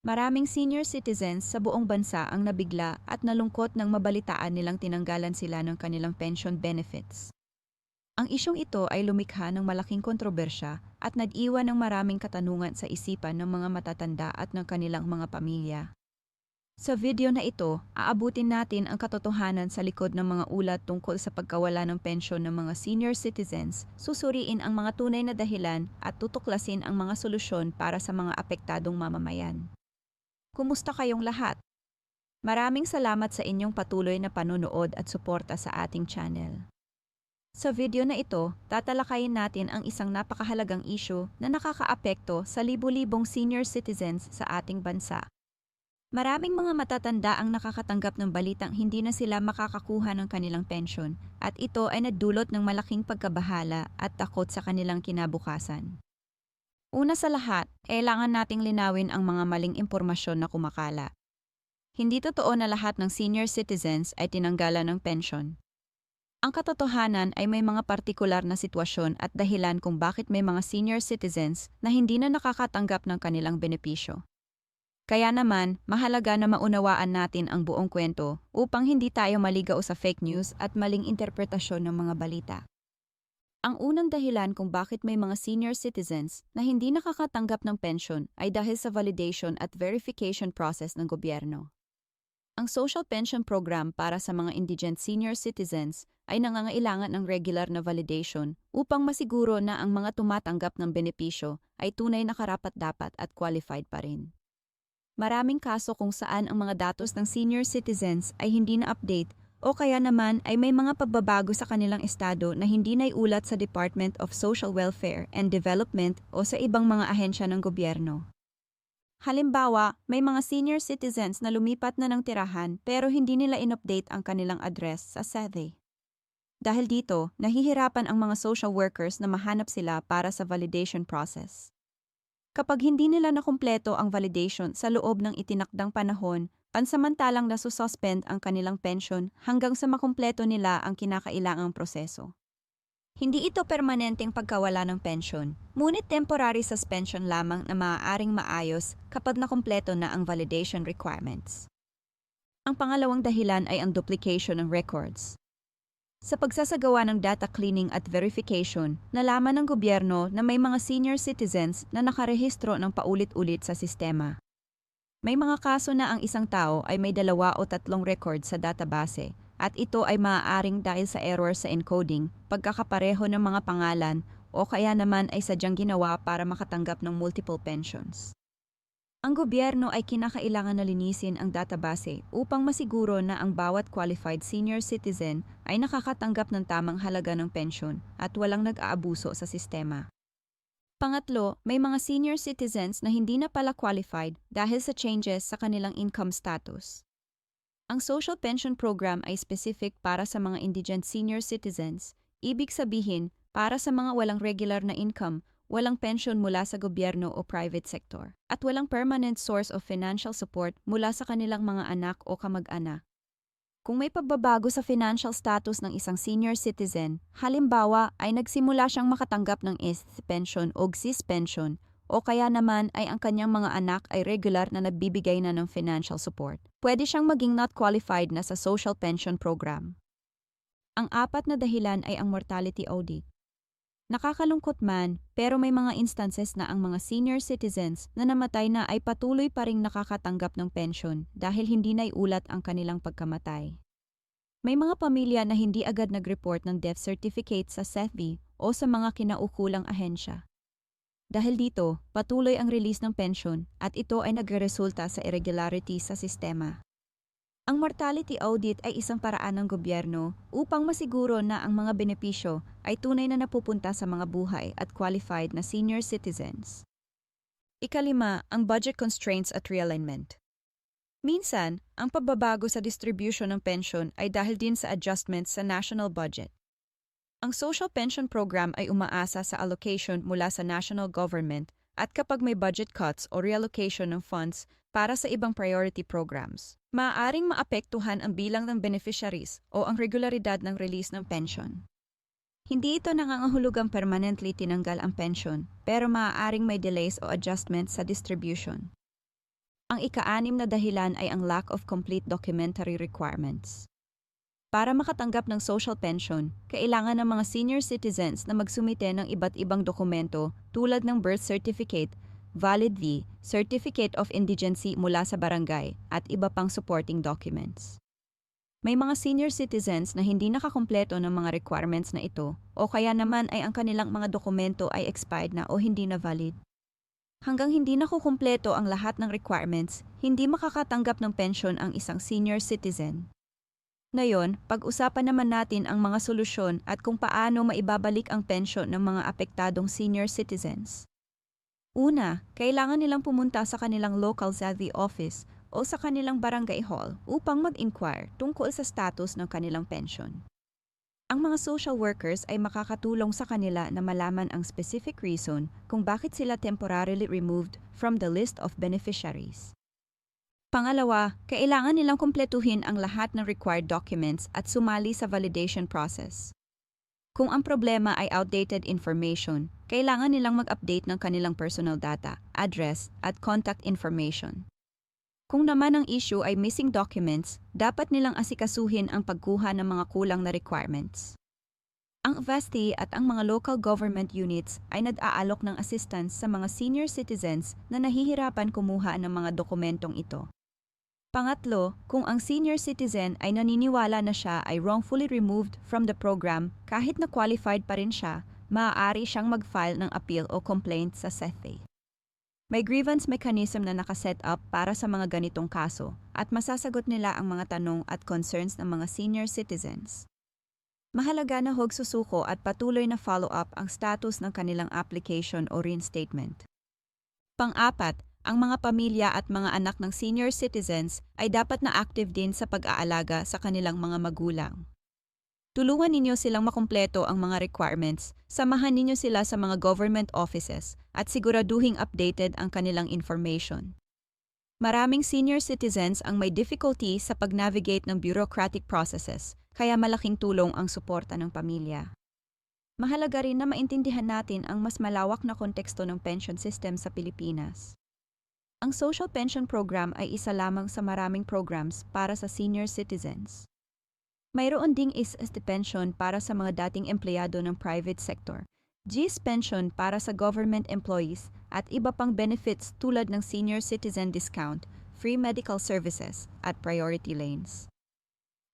Maraming senior citizens sa buong bansa ang nabigla at nalungkot nang mabalitaan nilang tinanggalan sila ng kanilang pension benefits. Ang isyong ito ay lumikha ng malaking kontrobersya at nag-iwan ng maraming katanungan sa isipan ng mga matatanda at ng kanilang mga pamilya. Sa video na ito, aabutin natin ang katotohanan sa likod ng mga ulat tungkol sa pagkawala ng pensyon ng mga senior citizens, susuriin ang mga tunay na dahilan at tutuklasin ang mga solusyon para sa mga apektadong mamamayan. Kumusta kayong lahat? Maraming salamat sa inyong patuloy na panunood at suporta sa ating channel. Sa video na ito, tatalakayin natin ang isang napakahalagang issue na nakakaapekto sa libu-libong senior citizens sa ating bansa. Maraming mga matatanda ang nakakatanggap ng balitang hindi na sila makakakuha ng kanilang pensyon at ito ay nadulot ng malaking pagkabahala at takot sa kanilang kinabukasan. Una sa lahat, kailangan nating linawin ang mga maling impormasyon na kumakala. Hindi totoo na lahat ng senior citizens ay tinanggalan ng pensyon. Ang katotohanan ay may mga partikular na sitwasyon at dahilan kung bakit may mga senior citizens na hindi na nakakatanggap ng kanilang benepisyo. Kaya naman, mahalaga na maunawaan natin ang buong kwento upang hindi tayo maligaw sa fake news at maling interpretasyon ng mga balita. Ang unang dahilan kung bakit may mga senior citizens na hindi nakakatanggap ng pensyon ay dahil sa validation at verification process ng gobyerno. Ang Social Pension Program para sa mga indigent senior citizens ay nangangailangan ng regular na validation upang masiguro na ang mga tumatanggap ng benepisyo ay tunay na karapat-dapat at qualified pa rin. Maraming kaso kung saan ang mga datos ng senior citizens ay hindi na-update o kaya naman ay may mga pagbabago sa kanilang estado na hindi naiulat sa Department of Social Welfare and Development o sa ibang mga ahensya ng gobyerno. Halimbawa, may mga senior citizens na lumipat na ng tirahan pero hindi nila in-update ang kanilang address sa SETI. Dahil dito, nahihirapan ang mga social workers na mahanap sila para sa validation process. Kapag hindi nila nakumpleto ang validation sa loob ng itinakdang panahon, pansamantalang nasususpend ang kanilang pension hanggang sa makumpleto nila ang kinakailangang proseso. Hindi ito permanenteng pagkawala ng pension, ngunit temporary suspension lamang na maaaring maayos kapag nakumpleto na ang validation requirements. Ang pangalawang dahilan ay ang duplication ng records. Sa pagsasagawa ng data cleaning at verification, nalaman ng gobyerno na may mga senior citizens na nakarehistro ng paulit-ulit sa sistema. May mga kaso na ang isang tao ay may dalawa o tatlong record sa database at ito ay maaaring dahil sa error sa encoding, pagkakapareho ng mga pangalan o kaya naman ay sadyang ginawa para makatanggap ng multiple pensions. Ang gobyerno ay kinakailangan na linisin ang database upang masiguro na ang bawat qualified senior citizen ay nakakatanggap ng tamang halaga ng pensyon at walang nag-aabuso sa sistema. Pangatlo, may mga senior citizens na hindi na pala qualified dahil sa changes sa kanilang income status. Ang social pension program ay specific para sa mga indigent senior citizens, ibig sabihin para sa mga walang regular na income walang pension mula sa gobyerno o private sector, at walang permanent source of financial support mula sa kanilang mga anak o kamag-anak. Kung may pagbabago sa financial status ng isang senior citizen, halimbawa ay nagsimula siyang makatanggap ng IST pension o GSIS pension, o kaya naman ay ang kanyang mga anak ay regular na nagbibigay na ng financial support, pwede siyang maging not qualified na sa social pension program. Ang apat na dahilan ay ang mortality audit. Nakakalungkot man, pero may mga instances na ang mga senior citizens na namatay na ay patuloy pa ring nakakatanggap ng pensyon dahil hindi naiulat ang kanilang pagkamatay. May mga pamilya na hindi agad nag-report ng death certificate sa SETI o sa mga kinaukulang ahensya. Dahil dito, patuloy ang release ng pensyon at ito ay nagresulta sa irregularity sa sistema. Ang mortality audit ay isang paraan ng gobyerno upang masiguro na ang mga benepisyo ay tunay na napupunta sa mga buhay at qualified na senior citizens. Ikalima, ang budget constraints at realignment. Minsan, ang pagbabago sa distribution ng pension ay dahil din sa adjustments sa national budget. Ang social pension program ay umaasa sa allocation mula sa national government at kapag may budget cuts o reallocation ng funds para sa ibang priority programs, maaaring maapektuhan ang bilang ng beneficiaries o ang regularidad ng release ng pension. Hindi ito nangangahulugang permanently tinanggal ang pension, pero maaaring may delays o adjustments sa distribution. Ang ika-anim na dahilan ay ang lack of complete documentary requirements. Para makatanggap ng social pension, kailangan ng mga senior citizens na magsumite ng iba't ibang dokumento tulad ng birth certificate, valid V, certificate of indigency mula sa barangay, at iba pang supporting documents. May mga senior citizens na hindi nakakumpleto ng mga requirements na ito o kaya naman ay ang kanilang mga dokumento ay expired na o hindi na valid. Hanggang hindi nakukumpleto ang lahat ng requirements, hindi makakatanggap ng pension ang isang senior citizen. Ngayon, pag-usapan naman natin ang mga solusyon at kung paano maibabalik ang pensyon ng mga apektadong senior citizens. Una, kailangan nilang pumunta sa kanilang local ZAVI office o sa kanilang barangay hall upang mag-inquire tungkol sa status ng kanilang pension. Ang mga social workers ay makakatulong sa kanila na malaman ang specific reason kung bakit sila temporarily removed from the list of beneficiaries. Pangalawa, kailangan nilang kumpletuhin ang lahat ng required documents at sumali sa validation process. Kung ang problema ay outdated information, kailangan nilang mag-update ng kanilang personal data, address, at contact information. Kung naman ang issue ay missing documents, dapat nilang asikasuhin ang pagkuha ng mga kulang na requirements. Ang VASTI at ang mga local government units ay nag-aalok ng assistance sa mga senior citizens na nahihirapan kumuha ng mga dokumentong ito. Pangatlo, kung ang senior citizen ay naniniwala na siya ay wrongfully removed from the program kahit na qualified pa rin siya, maaari siyang mag-file ng appeal o complaint sa SEThe. May grievance mechanism na nakaset up para sa mga ganitong kaso at masasagot nila ang mga tanong at concerns ng mga senior citizens. Mahalaga na huwag susuko at patuloy na follow-up ang status ng kanilang application o reinstatement. Pang-apat, ang mga pamilya at mga anak ng senior citizens ay dapat na active din sa pag-aalaga sa kanilang mga magulang. Tulungan ninyo silang makumpleto ang mga requirements, samahan ninyo sila sa mga government offices, at siguraduhing updated ang kanilang information. Maraming senior citizens ang may difficulty sa pag-navigate ng bureaucratic processes, kaya malaking tulong ang suporta ng pamilya. Mahalaga rin na maintindihan natin ang mas malawak na konteksto ng pension system sa Pilipinas. Ang Social Pension Program ay isa lamang sa maraming programs para sa senior citizens. Mayroon ding is-est pension para sa mga dating empleyado ng private sector, GIS pension para sa government employees, at iba pang benefits tulad ng senior citizen discount, free medical services, at priority lanes.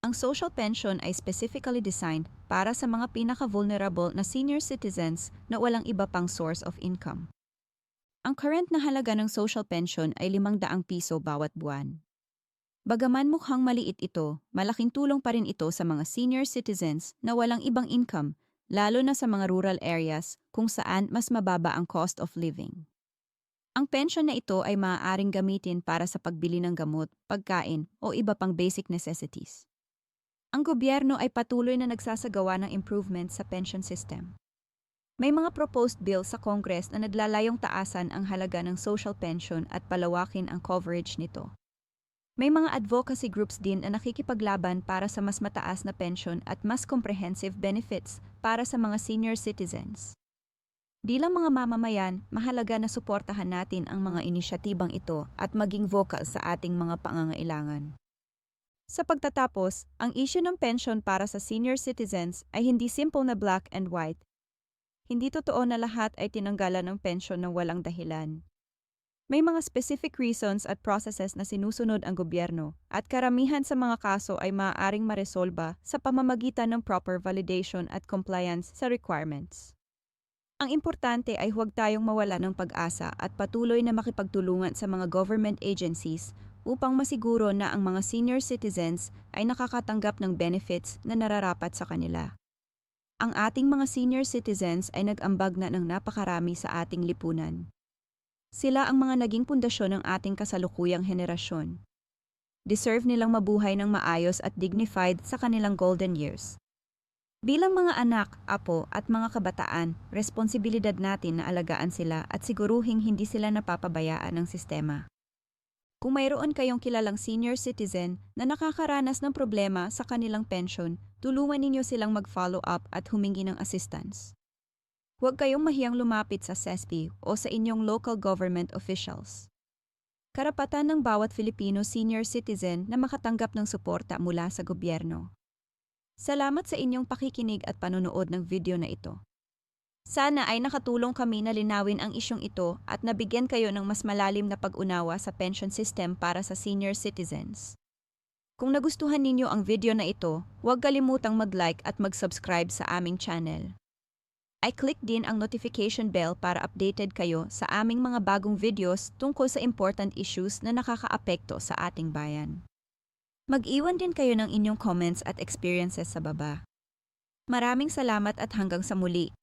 Ang social pension ay specifically designed para sa mga pinaka-vulnerable na senior citizens na walang iba pang source of income. Ang current na halaga ng social pension ay 500 piso bawat buwan. Bagaman mukhang maliit ito, malaking tulong pa rin ito sa mga senior citizens na walang ibang income, lalo na sa mga rural areas kung saan mas mababa ang cost of living. Ang pension na ito ay maaaring gamitin para sa pagbili ng gamot, pagkain o iba pang basic necessities. Ang gobyerno ay patuloy na nagsasagawa ng improvements sa pension system. May mga proposed bill sa Congress na naglalayong taasan ang halaga ng social pension at palawakin ang coverage nito. May mga advocacy groups din na nakikipaglaban para sa mas mataas na pension at mas comprehensive benefits para sa mga senior citizens. Bilang mga mamamayan, mahalaga na suportahan natin ang mga inisyatibang ito at maging vocal sa ating mga pangangailangan. Sa pagtatapos, ang issue ng pension para sa senior citizens ay hindi simple na black and white hindi totoo na lahat ay tinanggalan ng pensyon ng walang dahilan. May mga specific reasons at processes na sinusunod ang gobyerno at karamihan sa mga kaso ay maaaring maresolba sa pamamagitan ng proper validation at compliance sa requirements. Ang importante ay huwag tayong mawala ng pag-asa at patuloy na makipagtulungan sa mga government agencies upang masiguro na ang mga senior citizens ay nakakatanggap ng benefits na nararapat sa kanila. Ang ating mga senior citizens ay nag-ambag na ng napakarami sa ating lipunan. Sila ang mga naging pundasyon ng ating kasalukuyang henerasyon. Deserve nilang mabuhay ng maayos at dignified sa kanilang golden years. Bilang mga anak, apo at mga kabataan, responsibilidad natin na alagaan sila at siguruhing hindi sila napapabayaan ng sistema. Kung mayroon kayong kilalang senior citizen na nakakaranas ng problema sa kanilang pension, tulungan ninyo silang mag-follow up at humingi ng assistance. Huwag kayong mahiyang lumapit sa SESP o sa inyong local government officials. karapatan ng bawat Filipino senior citizen na makatanggap ng suporta mula sa gobyerno. Salamat sa inyong pakikinig at panonood ng video na ito. Sana ay nakatulong kami na linawin ang isyong ito at nabigyan kayo ng mas malalim na pag-unawa sa pension system para sa senior citizens. Kung nagustuhan ninyo ang video na ito, huwag kalimutang mag-like at mag-subscribe sa aming channel. I click din ang notification bell para updated kayo sa aming mga bagong videos tungkol sa important issues na nakakaapekto sa ating bayan. Mag-iwan din kayo ng inyong comments at experiences sa baba. Maraming salamat at hanggang sa muli.